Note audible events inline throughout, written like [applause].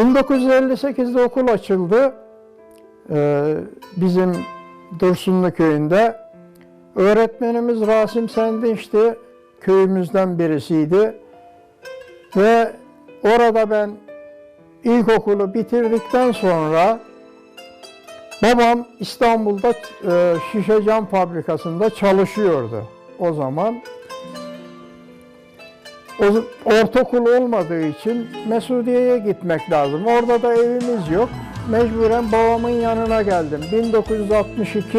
1958'de okul açıldı. Ee, bizim Dursunlu köyünde. Öğretmenimiz Rasim Sendinç'ti. Köyümüzden birisiydi. Ve orada ben ilkokulu bitirdikten sonra babam İstanbul'da e, şişe cam fabrikasında çalışıyordu o zaman. Ortaokul olmadığı için Mesudiye'ye gitmek lazım. Orada da evimiz yok. Mecburen babamın yanına geldim. 1962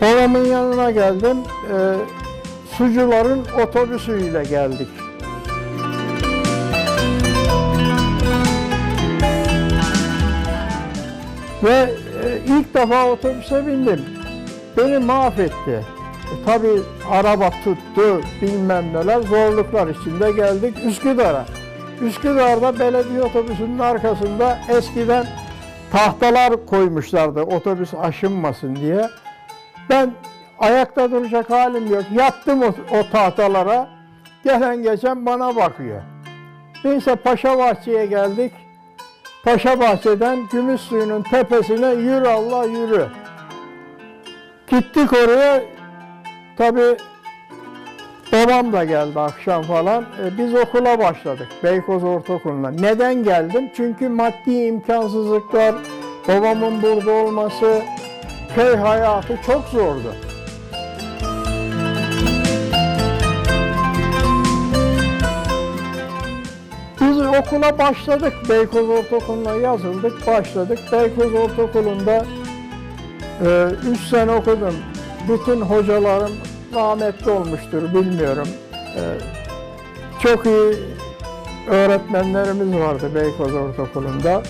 babamın yanına geldim. Ee, sucuların otobüsüyle geldik. Ve e, ilk defa otobüse bindim. Beni mahvetti. E, tabii araba tuttu, bilmem neler, zorluklar içinde geldik Üsküdar'a. Üsküdar'da belediye otobüsünün arkasında eskiden tahtalar koymuşlardı otobüs aşınmasın diye. Ben ayakta duracak halim yok. Yattım o, o tahtalara. Gelen geçen bana bakıyor. Neyse Paşa Bahçe'ye geldik. Paşa Bahçe'den Gümüşsuyu'nun tepesine yürü Allah yürü. Gittik oraya. Tabii babam da geldi akşam falan. E, biz okula başladık. Beykoz Ortaokulu'na. Neden geldim? Çünkü maddi imkansızlıklar, babamın burada olması, köy hayatı çok zordu. Biz okula başladık. Beykoz Ortaokulu'na yazıldık, başladık. Beykoz Ortaokulu'nda 3 sene okudum. Bütün hocalarım rahmetli olmuştur, bilmiyorum. E, çok iyi öğretmenlerimiz vardı Beykoz Ortaokulu'nda.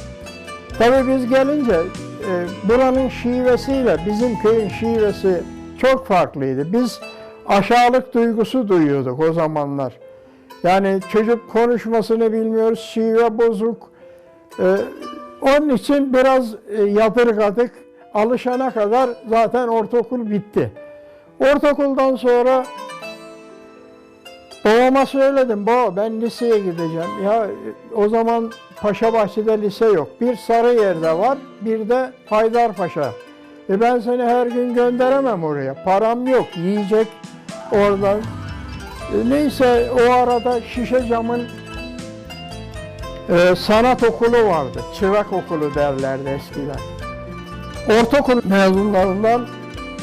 Tabii biz gelince e, buranın şivesiyle bizim köyün şivesi çok farklıydı. Biz aşağılık duygusu duyuyorduk o zamanlar. Yani çocuk konuşmasını bilmiyoruz, şive bozuk. Ee, onun için biraz e, yadırgadık. Alışana kadar zaten ortaokul bitti. Ortaokuldan sonra babama söyledim, baba ben liseye gideceğim. Ya o zaman Paşabahçe'de lise yok. Bir Sarıyer'de var, bir de Haydarpaşa. E ben seni her gün gönderemem oraya. Param yok, yiyecek oradan. E, Neyse o arada şişe camın e, sanat okulu vardı. Çırak okulu derlerdi eskiden. Ortaokul mezunlarından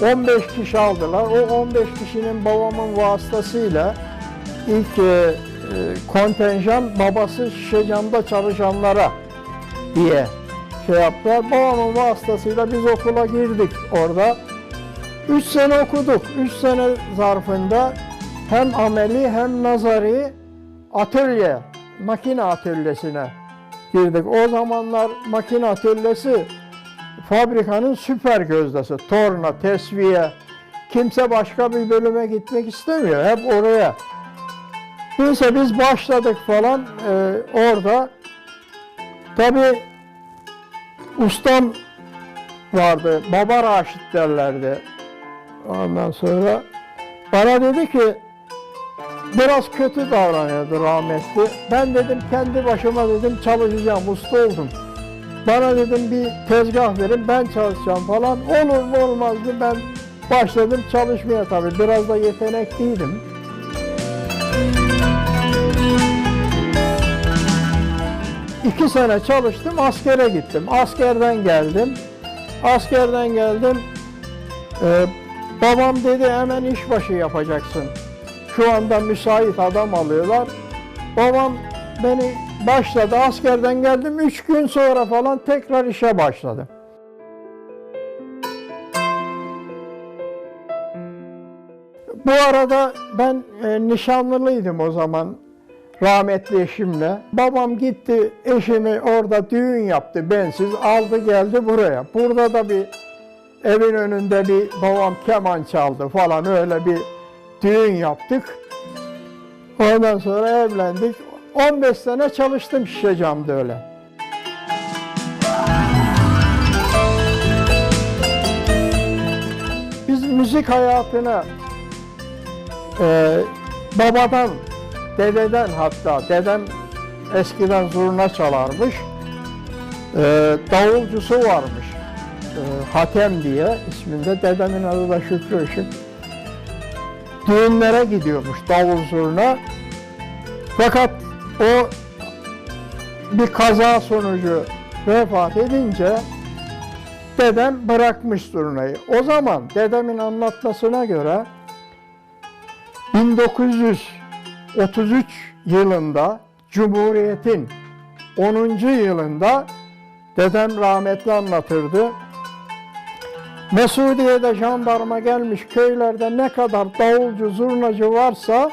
15 kişi aldılar. O 15 kişinin babamın vasıtasıyla ilk e, e, kontenjan babası şişe camda çalışanlara diye şey yaptılar. Babamın vasıtasıyla biz okula girdik orada. 3 sene okuduk. 3 sene zarfında hem ameli hem nazari atölye, makine atölyesine girdik. O zamanlar makine atölyesi fabrikanın süper gözdesi. Torna, tesviye. Kimse başka bir bölüme gitmek istemiyor. Hep oraya. Neyse biz başladık falan e, orada. Tabii ustam vardı. Baba Raşit derlerdi. Ondan sonra bana dedi ki biraz kötü davranıyordu rahmetli. Ben dedim kendi başıma dedim çalışacağım, usta oldum. Bana dedim bir tezgah verin ben çalışacağım falan. Olur mu olmaz mı ben başladım çalışmaya tabii. Biraz da yetenekliydim. İki sene çalıştım, askere gittim. Askerden geldim. Askerden geldim. Ee, babam dedi hemen işbaşı yapacaksın. Şu anda müsait adam alıyorlar. Babam beni başladı. Askerden geldim. Üç gün sonra falan tekrar işe başladım. Bu arada ben e, nişanlılıydım o zaman rahmetli eşimle. Babam gitti eşimi orada düğün yaptı bensiz aldı geldi buraya. Burada da bir evin önünde bir babam keman çaldı falan öyle bir düğün yaptık. Ondan sonra evlendik. 15 sene çalıştım şişe camda öyle. Biz müzik hayatına e, babadan, dededen hatta dedem eskiden zurna çalarmış. Ee, davulcusu varmış. Ee, Hatem diye isminde. Dedemin adı da Şükrü Işık. Düğünlere gidiyormuş davul zurna. Fakat o bir kaza sonucu vefat edince dedem bırakmış zurnayı. O zaman dedemin anlatmasına göre 1933 yılında Cumhuriyet'in 10. yılında dedem rahmetli anlatırdı. Mesudiye'de jandarma gelmiş köylerde ne kadar davulcu, zurnacı varsa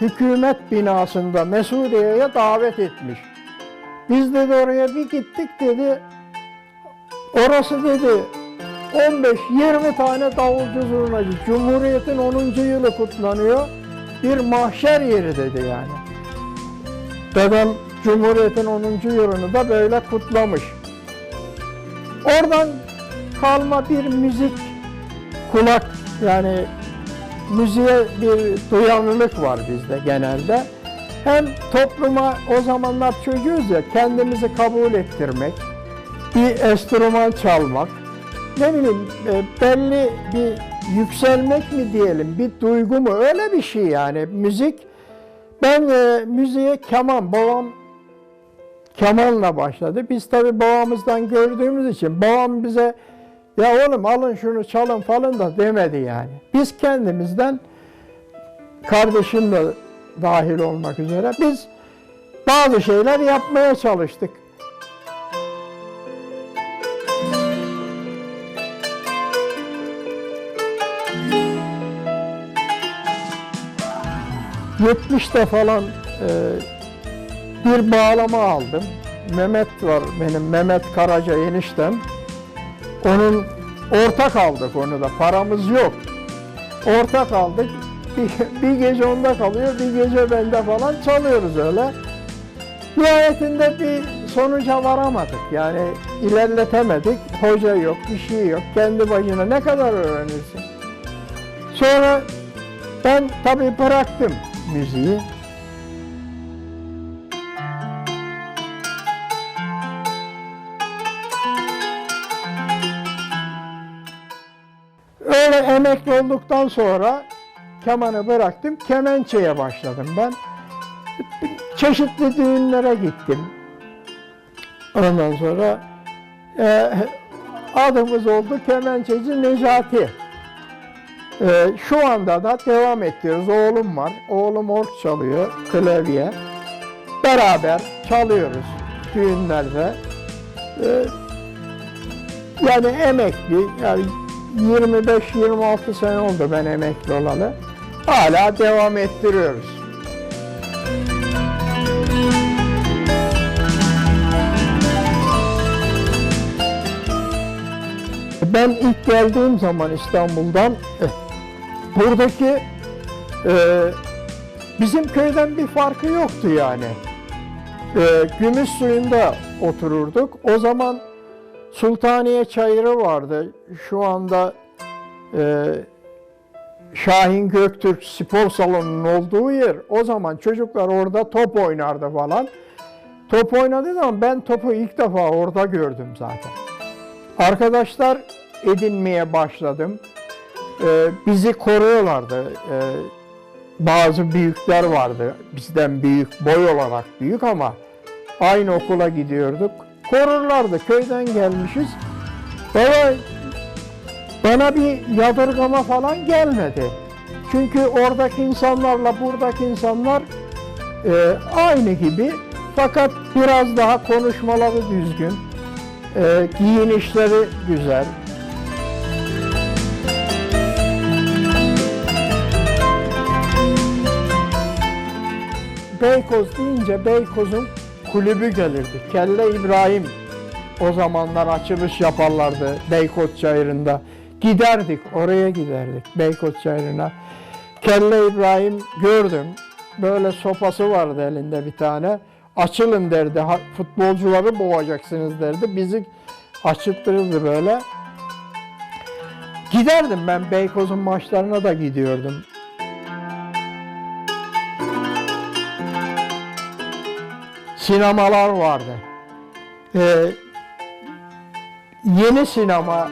hükümet binasında Mesudiye'ye davet etmiş. Biz dedi oraya bir gittik dedi. Orası dedi 15-20 tane davulcu zurnacı. Cumhuriyet'in 10. yılı kutlanıyor. Bir mahşer yeri dedi yani. Dedem Cumhuriyet'in 10. yılını da böyle kutlamış. Oradan kalma bir müzik kulak yani müziğe bir duyarlılık var bizde genelde. Hem topluma o zamanlar çocuğuz ya kendimizi kabul ettirmek, bir enstrüman çalmak, ne bileyim e, belli bir yükselmek mi diyelim, bir duygu mu öyle bir şey yani müzik. Ben e, müziğe keman, babam kemanla başladı. Biz tabi babamızdan gördüğümüz için babam bize ya oğlum alın şunu çalın falan da demedi yani. Biz kendimizden kardeşim de dahil olmak üzere biz bazı şeyler yapmaya çalıştık. ...70'te falan e, bir bağlama aldım. Mehmet var benim, Mehmet Karaca eniştem. Onun ortak aldık onu da, paramız yok. Ortak aldık. Bir, bir gece onda kalıyor, bir gece bende falan çalıyoruz öyle. Nihayetinde bir sonuca varamadık. Yani ilerletemedik. Hoca yok, bir şey yok. Kendi başına ne kadar öğrenirsin? Sonra ben tabii bıraktım müziği. Olduktan sonra kemanı bıraktım, kemençeye başladım ben. Çeşitli düğünlere gittim. Ondan sonra e, adımız oldu Kemençeci Necati. E, şu anda da devam ediyoruz. Oğlum var. Oğlum ork çalıyor, klavye. Beraber çalıyoruz düğünlerde. E, yani emekli, yani 25-26 sene oldu ben emekli olalı. Hala devam ettiriyoruz. Ben ilk geldiğim zaman İstanbul'dan eh, buradaki e, bizim köyden bir farkı yoktu yani. E, gümüş suyunda otururduk. O zaman Sultaniye Çayırı vardı. Şu anda e, Şahin Göktürk spor salonunun olduğu yer. O zaman çocuklar orada top oynardı falan. Top oynadığı zaman ben topu ilk defa orada gördüm zaten. Arkadaşlar edinmeye başladım. E, bizi koruyorlardı. E, bazı büyükler vardı. Bizden büyük, boy olarak büyük ama aynı okula gidiyorduk. Korurlardı. Köyden gelmişiz. Bana, bana bir yadırgama falan gelmedi. Çünkü oradaki insanlarla buradaki insanlar e, aynı gibi. Fakat biraz daha konuşmaları düzgün. E, giyinişleri güzel. Beykoz deyince Beykoz'un kulübü gelirdi. Kelle İbrahim o zamanlar açılış yaparlardı Beykoz Çayırı'nda. Giderdik, oraya giderdik Beykoz Çayırı'na. Kelle İbrahim gördüm. Böyle sopası vardı elinde bir tane. Açılın derdi, "ha- futbolcuları boğacaksınız derdi. Bizi açıttırırdı böyle. Giderdim ben Beykoz'un maçlarına da gidiyordum. Sinemalar vardı. Ee, yeni sinema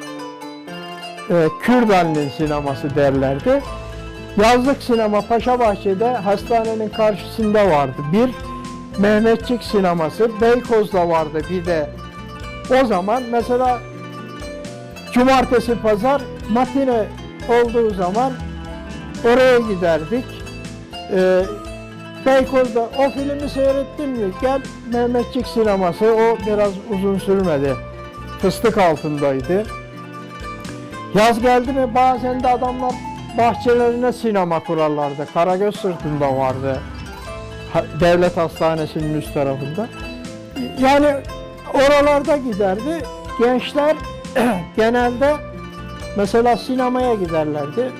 e, Kürdanlı sineması derlerdi. Yazlık sinema Paşabahçe'de hastanenin karşısında vardı. Bir Mehmetçik sineması Beykoz'da vardı bir de. O zaman mesela cumartesi pazar matine olduğu zaman oraya giderdik. Ee, Beykoz'da o filmi seyrettin mi? Gel Mehmetçik sineması o biraz uzun sürmedi. Fıstık altındaydı. Yaz geldi mi bazen de adamlar bahçelerine sinema kurarlardı. Karagöz sırtında vardı. Devlet Hastanesi'nin üst tarafında. Yani oralarda giderdi. Gençler [clears throat] genelde mesela sinemaya giderlerdi.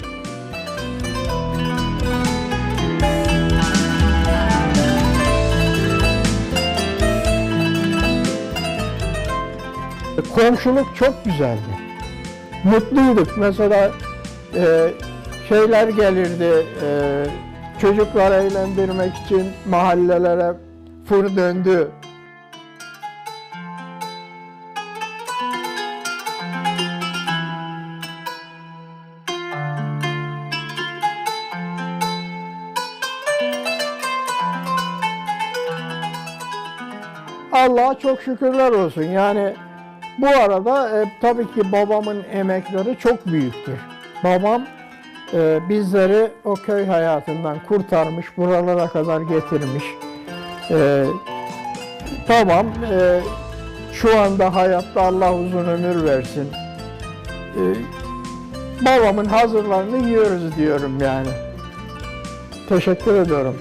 Komşuluk çok güzeldi. Mutluyduk. Mesela e, şeyler gelirdi, e, çocuklar eğlendirmek için mahallelere fır döndü. Allah'a çok şükürler olsun. Yani bu arada e, tabii ki babamın emekleri çok büyüktür. Babam e, bizleri o köy hayatından kurtarmış, buralara kadar getirmiş. E, babam e, şu anda hayatta Allah uzun ömür versin. E, babamın hazırlarını yiyoruz diyorum yani. Teşekkür ediyorum.